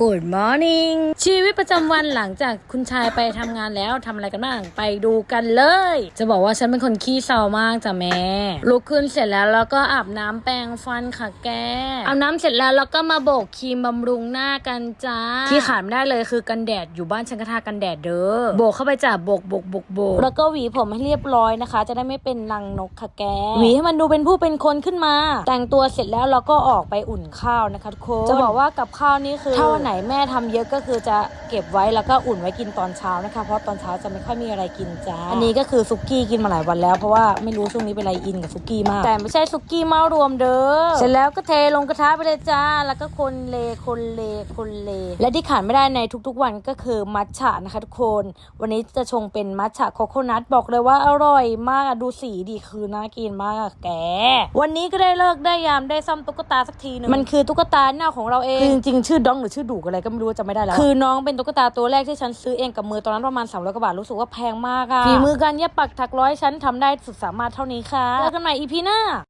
Good morning ชีวิตประจำวันหลังจากคุณชายไปทำงานแล้วทำอะไรกันบ้าง ไปดูกันเลย จะบอกว่าฉันเป็นคนขี้เศร้ามากจ้ะแม่ ลุกขึ้นเสร็จแล้วแล้วก็อาบน้ำแปรงฟันค่ะแก อาบน้ำเสร็จแล้วแล้วก็มาโบกครีมบำรุงหน้ากันจ้า ที่ขาดไม่ได้เลยคือกันแดดอยู่บ้านฉันก็ทากันแดดเด้อ โบกเข้าไปจ้ะโบกโบกโบกโบกแล้วก็หวีผมให้เรียบร้อยนะคะ จะได้ไม่เป็นรังนกค่ะแก หวีให้มันดูเป็นผู้เป็นคนขึ้นมา แต่งตัวเสร็จแล้วเราก็ออกไปอุ่นข้าวนะคะทุกคน จะบอกว่ากับข้าวนี่คือถ้าไหนแม่ทำเยอะก็คือจะเก็บไว้แล้วก็อุ่นไว้กินตอนเช้านะคะ เพราะตอนเช้าจะไม่ค่อยมีอะไรกินจ้า อันนี้ก็คือซุกี้กินมาหลายวันแล้วเพราะว่าไม่รู้ช่วงนี้เป็นอะไรอินกับซุกี้มาก แต่ไม่ใช่ซุกี้เมารวมเด้อ เสร็จแล้วก็เทลงกระทะไปเลยจ้า แล้วก็คนเลคนเลคนเล และที่ขาดไม่ได้ในทุกๆวันก็คือมัทฉะนะคะทุกคน วันนี้จะชงเป็นมัทฉะโคโคนัทบอกเลยว่าอร่อยมากอะดูสีดีคือน่ากินมากอะแก วันนี้ก็ได้เลิกได้ยามได้ซ่อมตุ๊กตาสักทีหนึงมันคือตุ๊กตาหน้าของเราเองคือจริงๆชื่อดองหรือชื่อดูกอะไรก็ไม่รู้จะไม่ได้แล้ว คือน้องเป็นตุ๊กตาตัวแรกที่ฉันซื้อเองกับมือตอนนั้นประมาณ300กว่าบาทรู้สึกว่าแพงมากอะฝีมือการเย็บปักถักร้อยฉันทำได้สุดสามารถเท่านี้ค่ะเจอกันใหม่อีพีหน้า